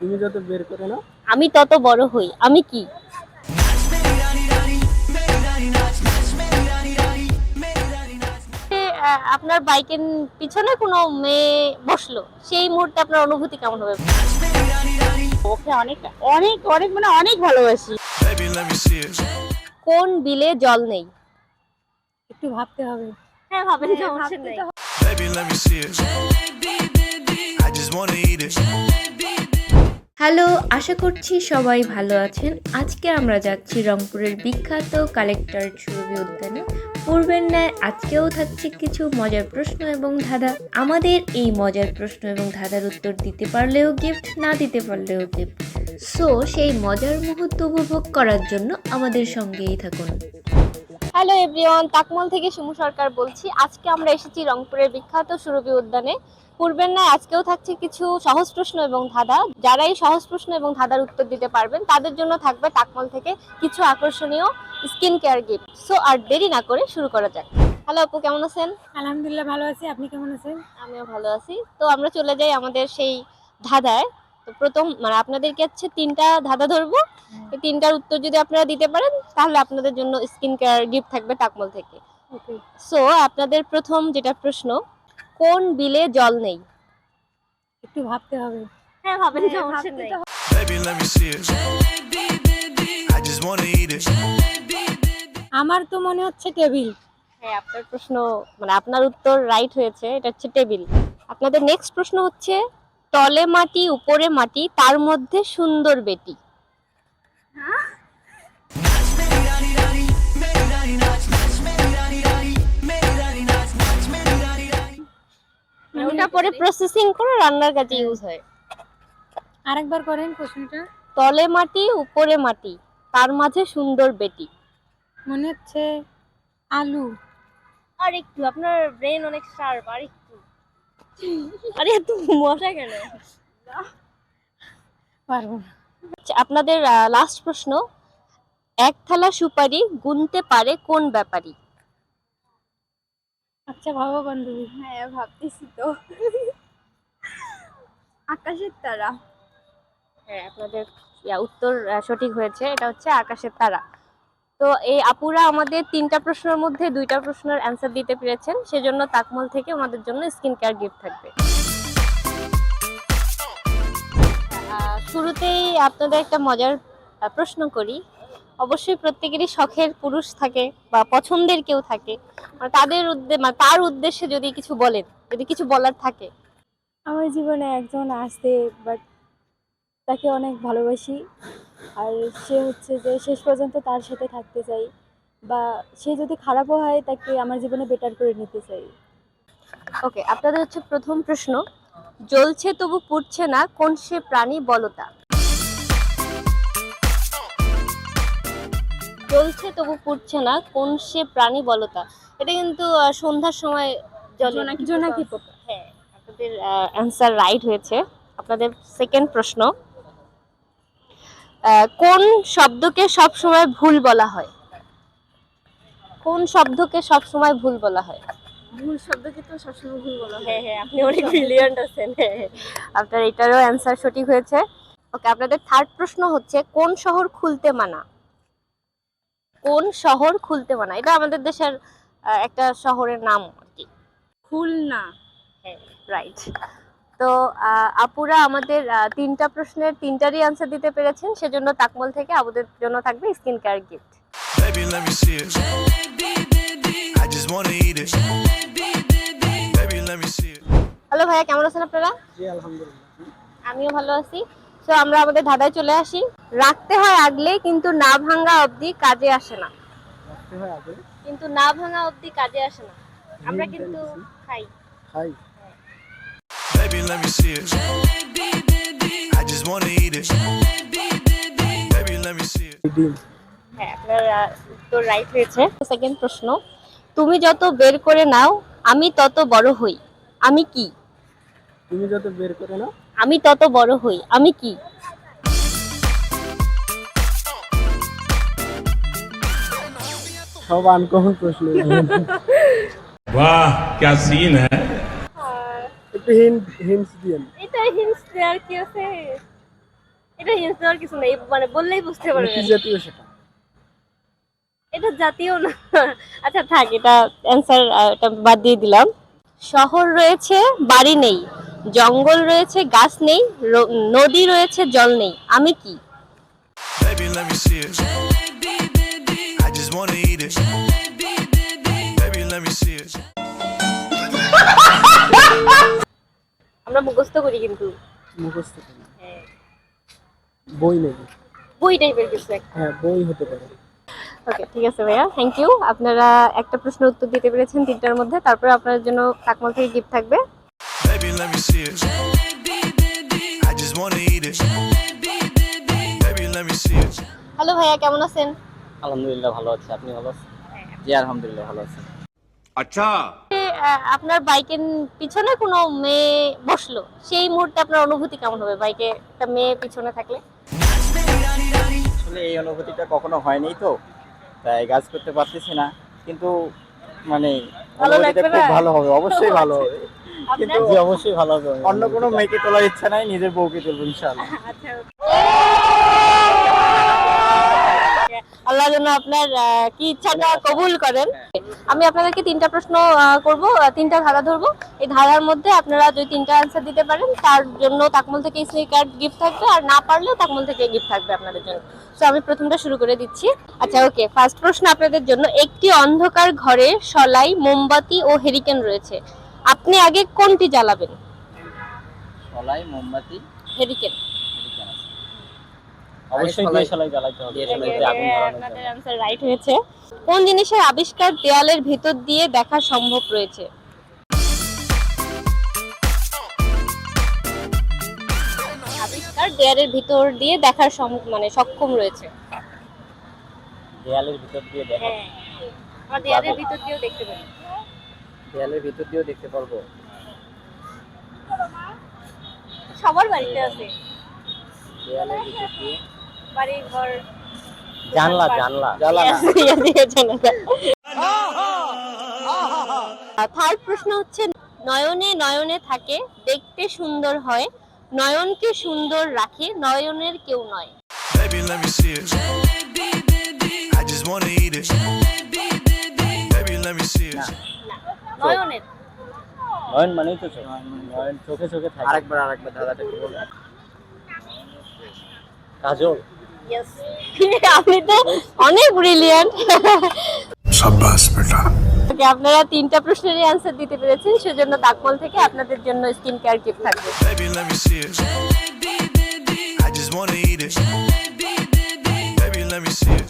তুমি যত বের করে নাও আমি তত বড় হই আমি কি? আপনার বাইকের পিছনে কোনো মেয়ে বসল সেই মুহূর্তে আপনার অনুভূতি কেমন হবে? ওকে অনেক অনেক অনেক মানে অনেক ভালোবাসি. কোন বিলে জল নেই? একটু ভাবতে হবে। হ্যাঁ ভাবেন সমস্যা নেই। Baby, let me see it. I just wanna eat it. Hello, আশা করছি সবাই ভালো আছেন। আজকে আমরা যাচ্ছি রংপুরের বিখ্যাত কালেক্টর সুরভি উদ্যানে। পূর্বের ন্যায় আজকেও থাকছে কিছু মজার প্রশ্ন এবং ধাঁধা। আমাদের এই মজার প্রশ্ন এবং ধাঁধার উত্তর দিতে পারলেও গিফট না দিতে পারলেও গিফট সো সেই মজার মুহূর্ত উপভোগ করার জন্য আমাদের সঙ্গেই থাকুন। হ্যালো এভরিওয়ান তাকমল থেকে সুমু সরকার বলছি। আজকে আমরা এসেছি রংপুরের বিখ্যাত সুরভি উদ্যানে। পূর্বের না। আজকেও থাকছে কিছু সহজ প্রশ্ন এবং ধাঁধা। যারা এই সহজ প্রশ্ন এবং ধাঁধার উত্তর দিতে পারবেন তাদের জন্য থাকবে তাকমল থেকে কিছু আকর্ষণীয় স্কিন কেয়ার গিফট সো আর দেরি না করে শুরু করা যাক। হ্যালো আপু কেমন আছেন? আলহামদুলিল্লাহ ভালো আছি। আপনি কেমন আছেন? আমিও ভালো আছি। তো আমরা চলে যাই আমাদের সেই ধাঁধায়। তো প্রথম মানে আপনাদেরকে হচ্ছে তিনটা ধাঁধা ধরবো। এই তিনটার উত্তর যদি আপনারা দিতে পারেন তাহলে আপনাদের জন্য স্কিন কেয়ার গিফট থাকবে তাকমল থেকে। ওকে সো আপনাদের প্রথম যেটা প্রশ্ন কোন বিলে জল নেই? একটু ভাবতে হবে। হ্যাঁ ভাবেন সমস্যা নেই. আমার তো মনে হচ্ছে টেবিল। হ্যাঁ আপনার প্রশ্ন মানে আপনার উত্তর রাইট হয়েছে এটা হচ্ছে টেবিল। আপনাদের নেক্সট প্রশ্ন হচ্ছে তলে মাটি উপরে মাটি তার মধ্যে সুন্দর বেটি। ওটা পরে প্রসেসিং করে রান্নার কাজে ইউজ হয়। আরেকবার করেন প্রশ্নটা। তলে মাটি উপরে মাটি তার মাঝে সুন্দর বেটি। মনে হচ্ছে আলু। আর একটু আপনার ব্রেন অনেক শার্প আর একটু। আরে এত মশা কেন? পারব না। আচ্ছা, আপনাদের লাস্ট প্রশ্ন। এক থালা সুপারি গুনতে পারে কোন ব্যাপারী? আচ্ছা ভাবো বান্ধবী। হ্যাঁ ভাবতেছি তো। আকাশের তারা। হ্যাঁ আপনাদের উত্তর সঠিক হয়েছে। এটা হচ্ছে আকাশের তারা। তো এই আপুরা আমাদের তিনটা প্রশ্নের মধ্যে দুইটা প্রশ্নের অ্যান্সার দিতে পেরেছেন। সেজন্য তাকমল থেকে আমাদের জন্য স্কিন কেয়ার গিফট থাকবে শুরুতেই আপনাদের একটা মজার প্রশ্ন করি। অবশ্যই প্রত্যেকেরই শখের পুরুষ থাকে বা পছন্দের কেউ থাকে। মানে তাদের মানে তার উদ্দেশ্যে যদি কিছু বলেন যদি কিছু বলার থাকে। আমার জীবনে একজন আসতে বাট তাকে অনেক ভালোবাসি। আর সে হচ্ছে যে শেষ পর্যন্ত তার সাথে থাকতে চাই। বা সে যদি খারাপও হয় তাকে আমার জীবনে বেটার করে নিতে চাই। ওকে আপনাদের হচ্ছে প্রথম প্রশ্ন জ্বলছে তবু পুড়ছে না কোন সে প্রাণী বলতা? জ্বলছে তবু পুড়ছে না। কোন সে প্রাণী বলতা এটা কিন্তু সন্ধ্যার সময় জোনাকি পোকা। হ্যাঁ। আপনাদের অ্যান্সার রাইট হয়েছে। আপনাদের সেকেন্ড প্রশ্ন কোন শব্দকে সব সময় ভুল বলা হয়? কোন শব্দকে সব সময় ভুল বলা হয়? ভুল শব্দকে তো সবসময় ভুল বলা হয়। হ্যাঁ হ্যাঁ আপনি অনেক ব্রিলিয়ান্ট আছেন। হ্যাঁ, হ্যাঁ। আপনার এটারও অ্যান্সার সঠিক হয়েছে। ওকে আপনাদের থার্ড প্রশ্ন হচ্ছে কোন শহর খুলতে মানা? কোন শহর খুলতে মানা? এটা আমাদের দেশের একটা শহরের নাম আর কি। খুলনা। রাইট তো আপুরা আমাদের তিনটা প্রশ্নের তিনটারই আনসার দিতে পেরেছেন সেজন্য তাকমল থেকে আমাদের জন্য থাকবে স্কিন কেয়ার গিফট. হ্যালো ভাইয়া কেমন আছেন আপনারা? জি আলহামদুলিল্লাহ। আমিও ভালো আছি। তো আমরা আমাদের ধাঁধায় চলে আসি। রাখতে হয় আগলে কিন্তু না ভাঙা অবধি কাজে আসে না। হয় কিন্তু না ভাঙা অবধি কাজে আসে না। আমরা কিন্তু খাই। খাই। Baby, let me see it. I just wanna eat it. Baby, let me see it. হ্যাঁ আপনার উত্তর রাইট হয়েছে। সেকেন্ড প্রশ্ন তুমি যত বের করে নাও আমি তত বড় হই। আমি কি? তুমি যত বের করে নাও আমি তত বড় হই আমি কি সব আনকমন প্রশ্ন वाह क्या सीन है একটু হিন্ট হিন্টস দিয়েন এটা হিন্টস দেওয়ার কি আছে এটা হিন্স দেওয়ার কিছু নেই মানে বললেই বুঝতে মানে পারবেন কি জাতীয় সেটা এটা জাতীয় না আচ্ছা থাক এটা অ্যান্সার এটা বাদ দিয়ে দিলাম শহর রয়েছে বাড়ি নেই জঙ্গল রয়েছে গাছ নেই নদী রয়েছে জল নেই। আমি কি. আমরা মুখস্থ করি কিন্তু। মুখস্থ করি। বই নেই। বই টাইপের কিছু একটা। হ্যাঁ বই হতে পারে। ওকে ঠিক আছে ভাইয়া থ্যাংক ইউ আপনারা একটা প্রশ্ন উত্তর দিতে পেরেছেন তিনটার মধ্যে তারপরে আপনার জন্য কাকমাল থেকে গিফট থাকবে। let me see it. I just wanna eat it. Baby. Let me see it. আলহামদুলিল্লাহ ভালো আছি। আপনি ভালো আছেন? জি আলহামদুলিল্লাহ ভালো আচ্ছা। আপনার বাইকের পিছনে কোনো মেয়ে বসল? সেই মুহূর্তে আপনার অনুভূতি কেমন হবে? বাইকে একটা মেয়ে পিছনে থাকলে? আসলে এই অনুভূতিটা কখনো হয়নি তো। তাই কাজ করতে পারতেছি না। কিন্তু মানে ভালো লাগবে ভালো হবে অবশ্যই ভালো হবে। কিন্তু অবশ্যই ভালো হবে। অন্য কোনো মেয়েকে তোলার ইচ্ছা নাই নিজের বউকে তুলবো ইনশাআল্লাহ। আচ্ছা আল্লাহ যেন আপনার কি ইচ্ছাটা কবুল করেন। আমি আপনাদেরকে তিনটা প্রশ্ন করব তিনটা ধারা ধরবো। এই ধারার মধ্যে আপনারা যদি তিনটা আনসার দিতে পারেন। তার জন্য তাকমল থেকে স্নেক কার্ড গিফট থাকবে আর না পারলেও তাকমল থেকে গিফট থাকবে আপনাদের জন্য। তো আমি প্রথমটা শুরু করে দিচ্ছি। আচ্ছা ওকে ফার্স্ট প্রশ্ন আপনাদের জন্য একটি অন্ধকার ঘরে সলাই মোমবাতি ও হেরিকেন রয়েছে। আপনি আগে কোনটি জ্বালাবেন? সলাই মোমবাতি। হেরিকেন। অবশ্যই দিয়ে সলাই জ্বালাইতে হবে। সলাইতে আগুন ধরানোর আপনাদের জন্য। রাইট হয়েছে। কোন জিনিসের আবিষ্কার দেয়ালের ভিতর দিয়ে দেখা সম্ভব রয়েছে? আবিষ্কার দেয়ালের ভিতর দিয়ে দেখার মানে সক্ষম রয়েছে। দেয়ালের ভিতর দিয়ে দেখা হ্যাঁ। আমরা দেয়ালের ভিতর দিয়েও দেখতে পারি। দেয়ালের ভিতর দিয়েও দেখতে পারব। সবার বাড়িতে আছে। দেয়ালের ভিতর দিয়ে। বাড়ি ঘর জানলা জানলা। জানলা থার্ড প্রশ্ন হচ্ছে নয়নে নয়নে থাকে দেখতে সুন্দর হয়। নয়নকে সুন্দর রাখে নয়নের কেউ নয়। Baby, let me see it. I just wanna eat it. Baby, let me see it. নয়নের। নয়ন মানেই তো চোখ। নয়ন চোখে। চোখে থাকে। আরেকবার আরেকবার দাদাটাকে কাজল। আপনি তো অনেক ব্রিলিয়ান্ট সাব্বাস বেটা। আপনারা তিনটা প্রশ্নেরই অ্যানসার দিতে পেরেছেন সেজন্য তাকবল থেকে আপনাদের জন্য স্কিন কেয়ার গিফট থাকবে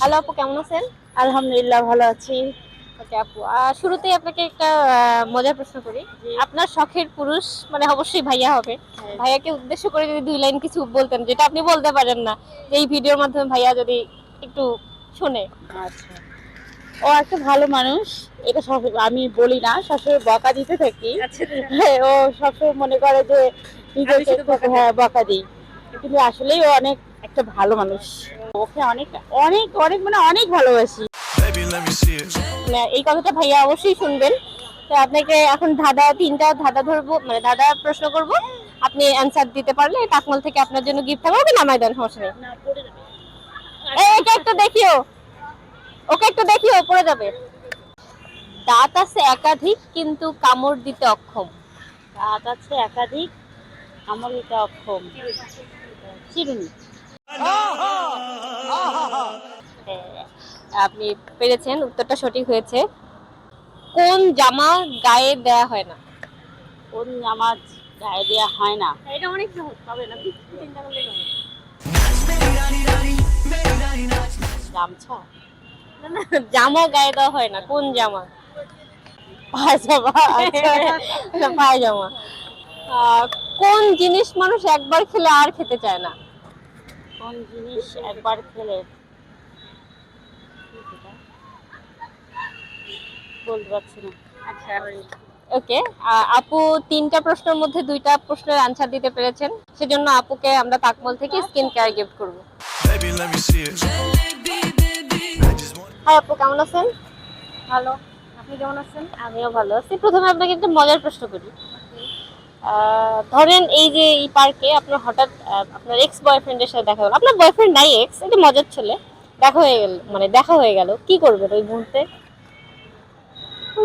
হ্যালো আপু কেমন আছেন? আলহামদুলিল্লাহ ভালো আছি। ওকে আপু। আহ, শুরুতেই আপনাকে একটা মজার প্রশ্ন করি। আপনার শখের পুরুষ মানে অবশ্যই ভাইয়া হবে। ভাইয়াকে উদ্দেশ্য করে যদি দুই লাইন কিছু বলতেন যেটা আপনি বলতে পারেন না যে এই ভিডিওর মাধ্যমে ভাইয়া যদি একটু শুনে। আচ্ছা। ও একটা ভালো মানুষ এটা সব আমি বলি না সবসময় বকা দিতে থাকি। হ্যাঁ, ও সবসময় মনে করে যে নিজেকে হ্যাঁ বকা দিই। কিন্তু আসলেই ও অনেক একটা ভালো মানুষ। ওকে অনেক অনেক অনেক মানে অনেক ভালোবাসি। Baby, let me see it. এই কথাটা ভাইয়া অবশ্যই শুনবেন। তো আপনাকে এখন ধাঁধা তিনটা ধাঁধা ধরবো মানে ধাঁধা প্রশ্ন করব। আপনি অ্যান্সার দিতে পারলে তাকমল থেকে আপনার জন্য গিফট থাকবে। ওকে নামাই দেন সমস্যা নেই। এই, একটু দেখিও। ওকে একটু দেখিও পড়ে যাবে। দাঁত আছে একাধিক কিন্তু কামড় দিতে অক্ষম। রাত আছে একাধিক আমার এটা অক্ষম। চিরুনি। হ্যাঁ, আপনি পেরেছেন উত্তরটা সঠিক হয়েছে। কোন জামা গায়ে দেয়া হয় না? কোন আমার গায়ে দেওয়া হয় না? এটা অনেক সহজ পাবে না চিন্তা করলে গামছা? জামা গায়ে দেওয়া হয় না কোন জামা? পায়জামা। আচ্ছা পায়জামা। কোন জিনিস মানুষ একবার খেলে আর খেতে চায় না? কোন জিনিস একবার খেলে? বলতে পারছি না। আচ্ছা। ওকে আপু তিনটা প্রশ্নের মধ্যে দুইটা প্রশ্নের আনসার দিতে পেরেছেন। সেজন্য আপুকে আমরা তাকমল থেকে স্কিন কেয়ার গিফট করব. হাই আপু কেমন আছেন? ভালো। আপনি কেমন আছেন? আমিও ভালো আছি। প্রথমে আপনাকে একটা মজার প্রশ্ন করি। ধরেন এই যে এই পার্কে আপনার হঠাৎ আপনার এক্স বয়ফ্রেন্ডের সাথে দেখা হলো। আপনার বয়ফ্রেন্ড নাই এক্স এটা মজার ছেলে। দেখা হয়ে গেল মানে দেখা হয়ে গেল। কি করবেন ওই মুহূর্তে?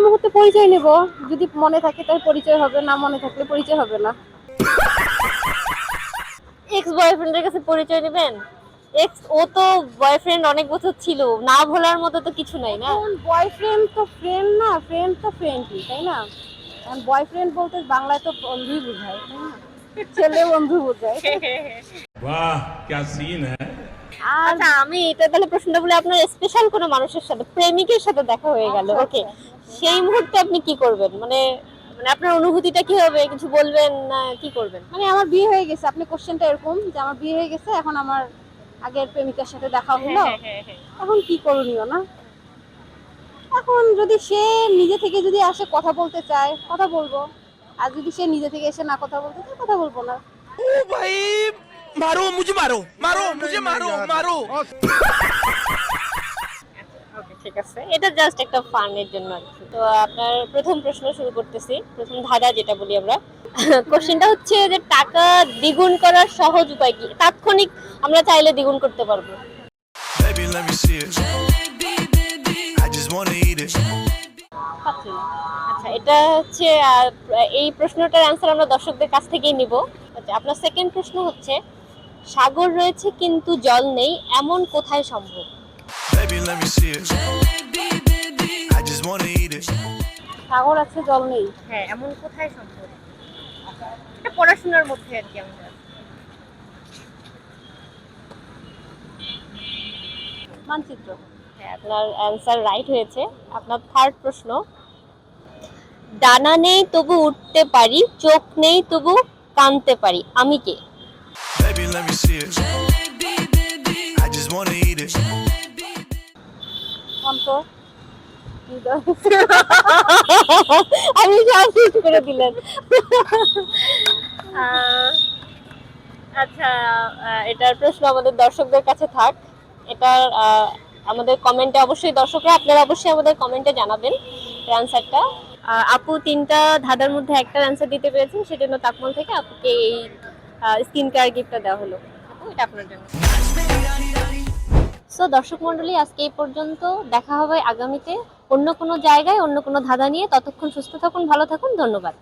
মুহূর্তে পরিচয় নেব। যদি মনে থাকে তার পরিচয় হবে না মনে থাকলে পরিচয় হবে না। এক্স বয়ফ্রেন্ডের কাছে পরিচয় নেবেন? এক্স ও তো বয়ফ্রেন্ড অনেক বছর ছিল। না ভোলার মতো তো কিছু নাই না? বয়ফ্রেন্ড তো ফ্রেন্ড না ফ্রেন্ড তো ফ্রেন্ডই তাই না? বয়ফ্রেন্ড বলতে বাংলায় তো বন্ধুই বোঝায় ছেলে বন্ধু বোঝায়। বাহ কি সিন আচ্ছা আমি এটা তাহলে প্রশ্নটা বলে আপনার স্পেশাল কোনো মানুষের সাথে প্রেমিকের সাথে দেখা হয়ে গেল? আচ্ছা, ওকে আচ্ছা। সেই মুহূর্তে আপনি কি করবেন? মানে মানে আপনার অনুভূতিটা কি হবে? কিছু বলবেন না কি করবেন? মানে আমার বিয়ে হয়ে গেছে। আপনি কোশ্চেনটা এরকম যে আমার বিয়ে হয়ে গেছে এখন আমার আগের প্রেমিকার সাথে দেখা হ্যাঁ, হলো। হ্যাঁ, হ্যাঁ, এখন কি করণীয় না? এখন যদি সে নিজে থেকে যদি আসে কথা বলতে চায় কথা বলব। আর যদি সে নিজে থেকে এসে না কথা বলতে চায় কথা বলব না। ও ভাই মারো মুঝে মারো। মারো মুঝে মারো মারো। ঠিক আছে। এটা জাস্ট একটা ফানের জন্য আর কি। তো আপনার প্রথম প্রশ্ন শুরু করতেছি। প্রথম ধাঁধা যেটা বলি আমরা। কোশ্চেনটা হচ্ছে যে টাকা দ্বিগুণ করার সহজ উপায় কি? তাৎক্ষণিক আমরা চাইলে দ্বিগুণ করতে পারব। না। আচ্ছা এটা হচ্ছে এই প্রশ্নটার অ্যান্সার আমরা দর্শকদের কাছ থেকেই নিব। আচ্ছা আপনার সেকেন্ড প্রশ্ন হচ্ছে সাগর রয়েছে কিন্তু জল নেই এমন কোথায় সম্ভব? Baby, let me see it. I just wanna eat it. সাগর আছে জল নেই হ্যাঁ এমন কোথায় সম্ভব এটা পড়াশোনার মধ্যে আর কি আমরা মানচিত্র হ্যাঁ আপনার অ্যান্সার রাইট হয়েছে আপনার থার্ড প্রশ্ন ডানা নেই তবু উঠতে পারি চোখ নেই তবু কানতে পারি আমি কে Baby, let me see it. I just wanna eat it. অন্ত আমি শেষ করে দিলেন। আচ্ছা এটার প্রশ্ন আমাদের দর্শকদের কাছে থাক। এটার আমাদের কমেন্টে অবশ্যই দর্শকরা আপনারা অবশ্যই আমাদের কমেন্টে জানাবেন অ্যান্সারটা আপু তিনটা ধাঁধার মধ্যে একটা অ্যান্সার দিতে পেরেছেন সেজন্য তাকমল থেকে আপুকে এই স্কিন কেয়ার গিফটটা দেওয়া হলো। আপু এটা আপনার জন্য। সো দর্শক মণ্ডলী, আজকে এই পর্যন্ত দেখা হবে আগামীতে অন্য কোনো জায়গায়, অন্য কোনো ধাঁধা নিয়ে। ততক্ষণ সুস্থ থাকুন, ভালো থাকুন। ধন্যবাদ।